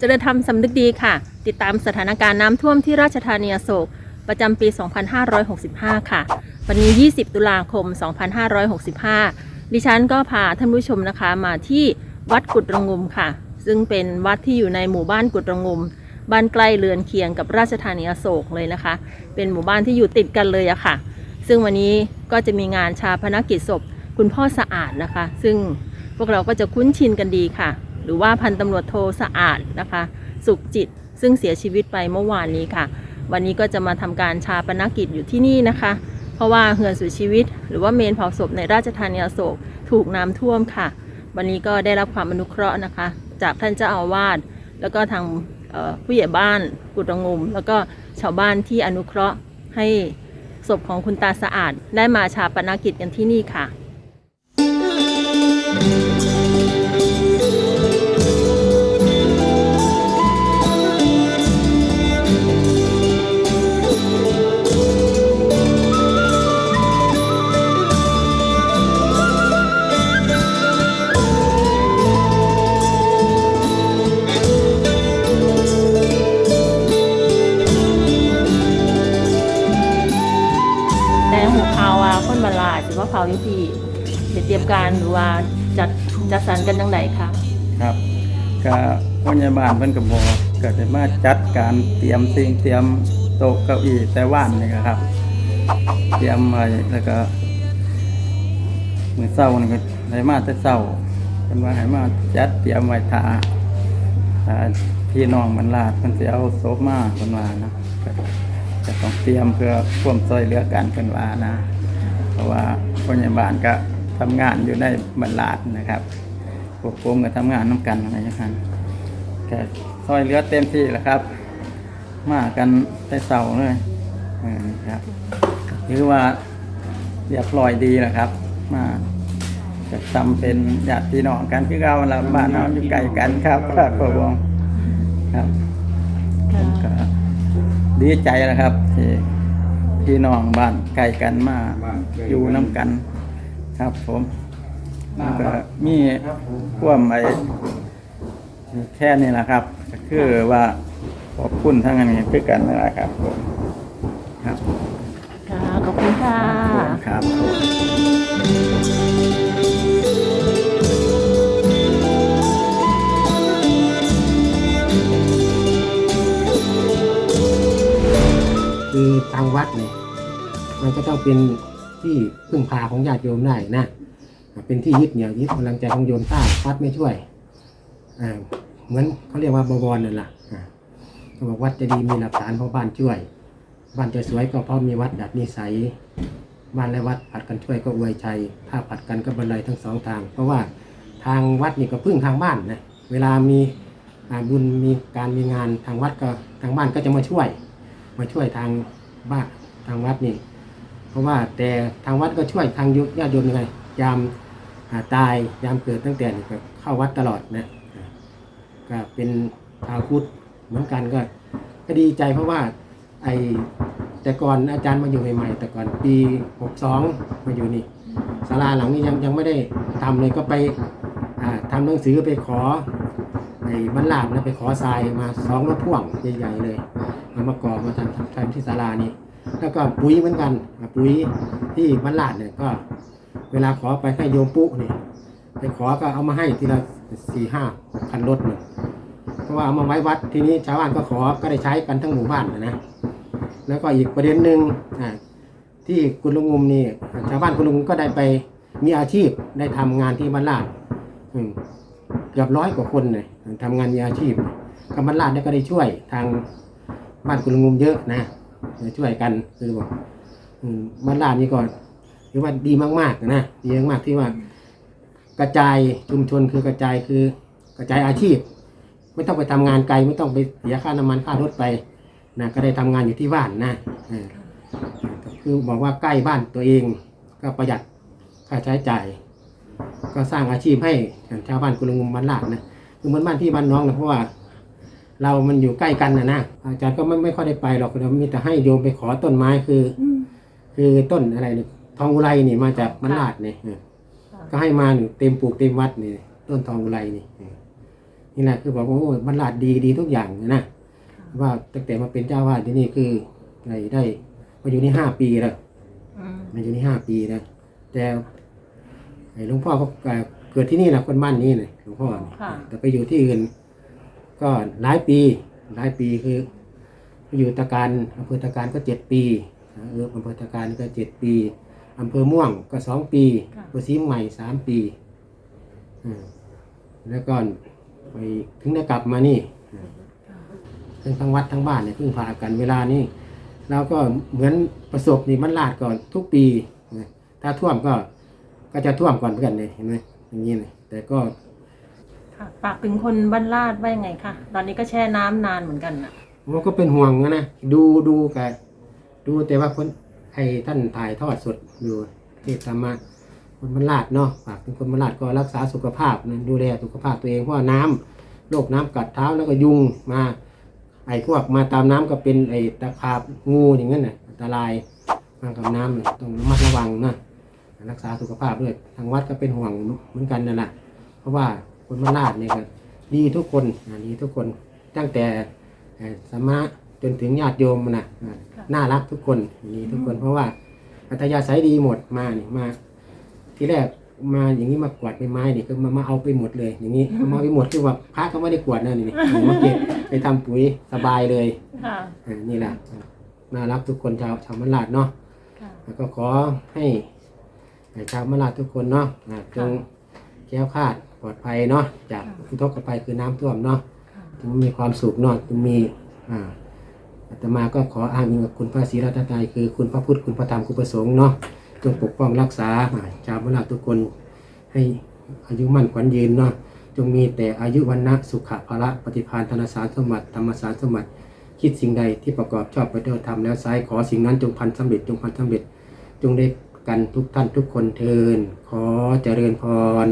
เจริญธรรมสำนึกดีค่ะ ติดตามสถานการณ์น้ำท่วมที่ราชธานีโศก ประจำปี 2565 ค่ะ วันนี้ 20 ตุลาคม 2565 ดิฉันก็พาท่านผู้ชมนะคะมาที่วัดกุดระงุมค่ะ ซึ่งเป็นวัดที่อยู่ในหมู่บ้านกุดระงุม บ้านใกล้เรือนเคียงกับราชธานีโศกเลยนะคะ เป็นหมู่บ้านที่อยู่ติดกันเลยอะค่ะ ซึ่งวันนี้ก็จะมีงานชาพนกิจศพคุณพ่อสะอาดนะคะ ซึ่งพวกเราก็จะคุ้นชินกันดีค่ะ หรือว่าพันตำรวจโทสะอาดนะคะ สุขจิตซึ่งเสียชีวิตไปเมื่อวานนี้ค่ะ วันนี้ก็จะมาทำการชาปนกิจอยู่ที่นี่นะคะ เพราะว่าเหือนสุชีวิต หรือว่าเมนเผาศพในราชธานีอโศกถูกน้ำท่วมค่ะ วันนี้ก็ได้รับความอนุเคราะห์นะคะ จากท่านเจ้าอาวาสแล้วก็ทางผู้ใหญ่บ้านกุดระงุม แล้วก็ชาวบ้านที่อนุเคราะห์ให้ศพของคุณตาสะอาดได้มาชาปนกิจกันที่นี่ค่ะ การหรือว่าจัดจัดสรรกันจังไดคะครับก็พยาบาลเพิ่นก็บอกก็ได้มาจัดการเตรียมสิ่งเตรียมโต๊ะเก้าอี้แต่ว่านนี่ก็ครับ เตรียมไว้แล้วก็มื้อเช้านี่ก็ได้มาแต่เช้าเพิ่นว่าให้มาจัดเตรียมไว้ท่าถ้าพี่น้องมันลาดเพิ่นสิเอาศพมาเพิ่นว่านะจะต้องเตรียมเพื่อควมช่วยเหลือกันเพิ่นว่านะ เพราะว่าพยาบาลก็ ทำงานอยู่ในบรรลาดนะครับพวกผมก็ทำงานน้ำกันอะไรอย่างนั้นแค่ซอยเหลือเต็มที่แล้วครับ มากันแต่เสาเลยเออครับถือว่าเรียบร้อยดีแล้วครับ มาจะทำเป็นญาติพี่น้องกันคือเราเราบ้านเราอยู่ไกลกันครับครับพ่อวงครับก็ดีใจนะครับที่พี่น้องบ้านไกลกันมาอยู่น้ำกัน ครับผมแล้วก็มีความไอ้แค่นี้แหละครับก็คือว่าขอบคุณทั้งอันนี้คือกันนะครับผมครับค่ะ ขอบคุณค่ะ ครับผมคือทางวัดเนี่ยมันก็ต้องเป็น ที่พึ่งพาของญาติโยมได้นะเป็นที่ยึดเหนี่ยวยึดกำลังใจของโยมถ้าวัดไม่ช่วยเหมือนเขาเรียกว่าบวรนั่นแหละเขาบอกวัดจะดีมีหลักฐานเพราะบ้านช่วย บ้านจะสวยก็เพราะมีวัดดัดนิสัย บ้านและวัดผัดกันช่วยก็อวยชัยถ้าผัดกันก็บันไดทั้งสองทาง เพราะว่าทางวัดนี่ก็พึ่งทางบ้านนะเวลามีบุญมีการมีงานทางวัดก็ทางบ้านก็จะมาช่วย มาช่วยทางบ้านทางวัดนี่ เพราะว่าแต่ทางวัดก็ช่วยทางยุญาติโยมยังไงยามาตายยามเกิดตั้งแต่นี่ก็เข้าวัดตลอดนะอ่าก็เป็นชาวพุทธเหมือนกันก็ก็ดีใจเพราะว่าไอแต่ก่อนอาจารย์มาอยู่ใหม่ๆแต่ก่อนปี62มาอยู่นี่ศาลาหลังนี้ยังยังไม่ได้ทำเลยก็ไปอ่าทำหนังสือไปขอไอ้บรรลาดนะไปขอทรายมาสองรถพ่วงใหญ่ๆเลยเอามาก่อมาทำทำที่ศาลานี้ แล้วก็ปุ๋ยเหมือนกันปุ๋ยที่บรรลาดเนี่ยก็ เวลาขอไปให้โยมปุ๊เนี่ยไปขอก็เอามาให้ทีละสี่ห้าพันรถหนึ่งเพราะว่าเอามาไว้วัดทีนี้ชาวบ้านก็ขอก็ได้ใช้กันทั้งหมู่บ้านนะนะแล้วก็อีกประเด็นหนึ่งที่คุณลุงงุมนี่ชาวบ้านคุณลุงก็ได้ไปมีอาชีพได้ทำงานที่บรรลาดเกือบร้อยกว่าคนเลยทำงานมีอาชีพกับบรรลาดก็ได้ช่วยทางบ้านคุณลุงงุมเยอะนะ ช่วยกันคือบอกมบ้านลาดนี่ก่อนถือว่าดีมากๆนะดีมากๆที่ว่ากระจายชุมชนคือกระจายคือกระจายอาชีพ ไม่ต้องไปทำงานไกลไม่ต้องไปเสียค่าน้ำมันค่ารถไปนะก็ได้ทำงานอยู่ที่บ้านนะอคือบอกว่าใกล้บ้านตัวเองก็ประหยัดค่าใช้จ่าย ก็สร้างอาชีพให้ชาวบ้านคุลุงมบ้านลาดนะคือเหมือนบ้านพี่บ้านน้องนะเพราะว่า เรามันอยู่ใกล้กันนะนะอาจารย์ก็ไม่ไม่ค่อยได้ไปหรอกเรามีแต่ให้โยมไปขอต้นไม้คือคือต้นอะไรนี่ทองอุไรนี่มาจากมันลาดนี่เออก็ให้มาหนึ่งเต็มปลูกเต็มวัดนี่ต้นทองอุไรนี่เออนี่แหละคือบอกว่าโอ้ยบรรลาดดีดีทุกอย่างนะ ว่าตั้งแต่มาเป็นเจ้าวาดที่นี่คือได้ได้มาอยู่นี่ห้าปีแล้ว อืมมาอยู่นี่ห้าปีแล้วแต่ไอ้หลวงพ่อก็เกิดที่นี่นะคนบ้านนี้นะหลวงพ่อนี่ค่ะ แต่ไปอยู่ที่อื่น ก็หลายปีหลายปีคือ อยู่ตะการอำเภอตะการก็เจ็ดปีเอออำเภอตะการก็เจ็ดปีอำเภอม่วงก็สองปีค่อำเภอซีใหม่สามปีแล้วก็ไปถึงได้กลับมานี่ทั้งทั้งวัดทั้งบ้านเนี่ยพึ่งพากันเวลานี้เราก็เหมือนประสบนี่มันลาดก่อนทุกปีถ้าท่วมก็ก็จะท่วมก่อนเพื่อนเลยเห็นไหมอย่างนี้เลยแต่ก็ ค่ะฝากถึงคนบ้านลาดว่ายังไงคะตอนนี้ก็แช่น้ำนานเหมือนกันนะมันก็เป็นห่วงนะนะดูดูกันดูแต่ว่าคนไอ้ท่านถ่ายทอดสดอยู่ที่ธรรมะคนมันลาดเนาะฝากถึงคนมันลาดก็รักษาสุขภาพนะดูแลสุขภาพตัวเองเพราะว่าน้ำโรคน้ำกัดเท้าแล้วก็ยุงมา ไอ้พวกมาตามน้ำก็เป็นไอ้ตะขาบงูอย่างนั้นน่ะอันตรายมากับน้ำน่ะต้องระมัดระวังนะรักษาสุขภาพด้วยทางวัดก็เป็นห่วงเหมือนกันนั่นแหละเพราะว่า คนมันลาดเนี่ยก็ดีทุกคนอ่าดีทุกคนตั้งแต่เอ่อสามารถจนถึงญาติโยมนะอะน่ารักทุกคนดีทุกคนเพราะว่าอัธยาศัยดีหมดมานี่มา ที่แรกมาอย่างนี้มากวาดใบไม้นี่ก็มามาเอาไปหมดเลย อย่างนี้เอามาไปหมดคือว่าพระก็ไม่ได้กวาดนะนี่นี่มาเก็บไปทำปุ๋ยสบายเลยค่ะอ่านี่แหละน่ารักทุกคนชาวชาวมะลาดเนาะค่ะแล้วก็ขอให้ชาวมะลาดทุกคนเนาะอ่าจงแคล้วคลาด ปลอดภัยเนาะจากอุทกภัยคือน้ำท่วมเนาะค่ะจึงมีความสุขเนาะจึงมีอ่าอาตมาก็ขออ้างอิงกับคุณพระศรีรัตนตรัยคือคุณพระพุทธคุณพระธรรมคุณพระสงฆ์เนาะจงปกป้องรักษาอ่าชาวมลาทุกคนให้อายุมั่นขวัญยืนเนาะจงมีแต่อายุวันนะสุขะภละปฏิภาณธนสารสมบัติธรรมสารสมบัติคิดสิ่งใดที่ประกอบชอบไปด้วยธรรมแล้วไซร้ายขอสิ่งนั้นจงพันสำเร็จจงพันสำเร็จ จงได้กันทุกท่านทุกคนเทินขอเจริญพร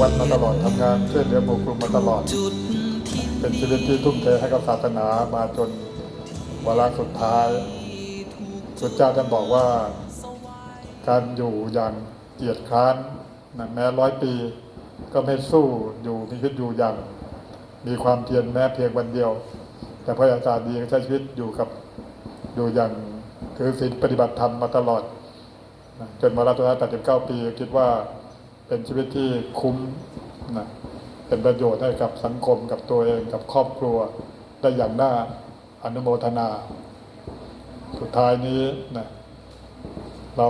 วัดมาตลอดทำงานช่วยเหลือบุคคลมาตลอด เป็นชีวิตที่ทุ่มเทให้กับศาสนามาจนวาระสุดท้ายสุดเจ้าท่านบอกว่า การอยู่อย่างเกียรติคร้านนะแม้ร้อยปี ก็ไม่สู้อยู่มีชีวิตอยู่อย่าง มีความเพียรแม้เพียงวันเดียว แต่พระอาจารย์ดีก็ใช้ชีวิตอยู่กับอยู่อย่างคือศีลปฏิบัติธรรมมาตลอดนะจนมารับตัวนั้น89 ปีคิดว่า เป็นชีวิตที่คุ้มนะเป็นประโยชน์ให้กับสังคมกับตัวเองกับครอบครัวได้อย่างน่าอนุโมทนา สุดท้ายนี้นะเรา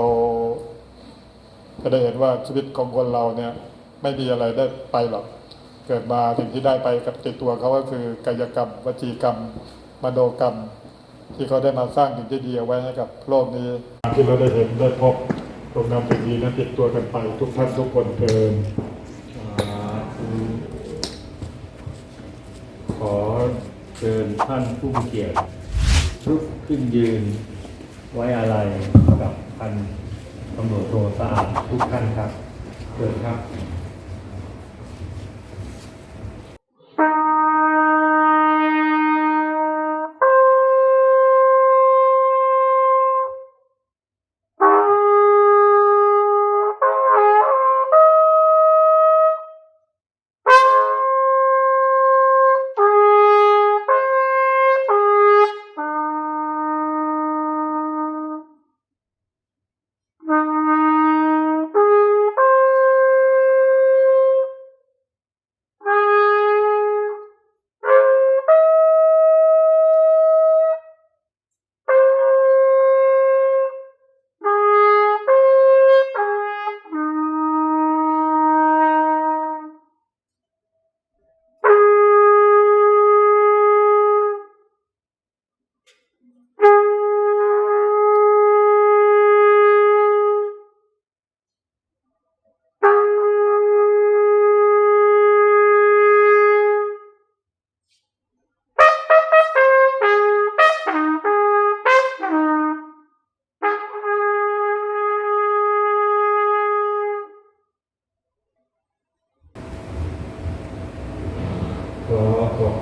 ก็ได้เห็นว่าชีวิตของคนเราเนี่ย ไม่มีอะไรได้ไปหรอกเกิดมาสิ่งที่ได้ไปกับติดตัวเขาก็คือกายกรรมวจีกรรม มโนกรรม ที่เขาได้มาสร้างสิ่งที่ดีเอาไว้ให้กับโลกนี้ที่เราได้เห็นได้พบ ตรงนำสิ่งดีนั้นติดตัวกันไป ทุกท่านทุกคนเทินขอเชิญท่านผู้มีเกียรติลุกขึ้นยืนไว้อาลัยกับพันตำรวจโทสะอาดทุกท่านครับเชิญครับ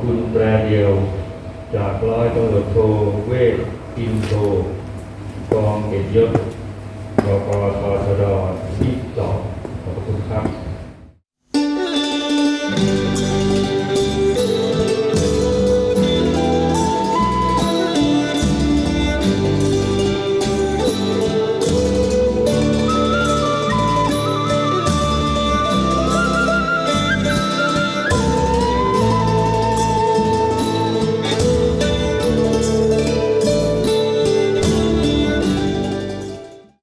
คุณแปรเดียว จากร้อยตำรวจโทเวทอินโทกองเกียรติยศรปทชดที่สองขอบคุณครับ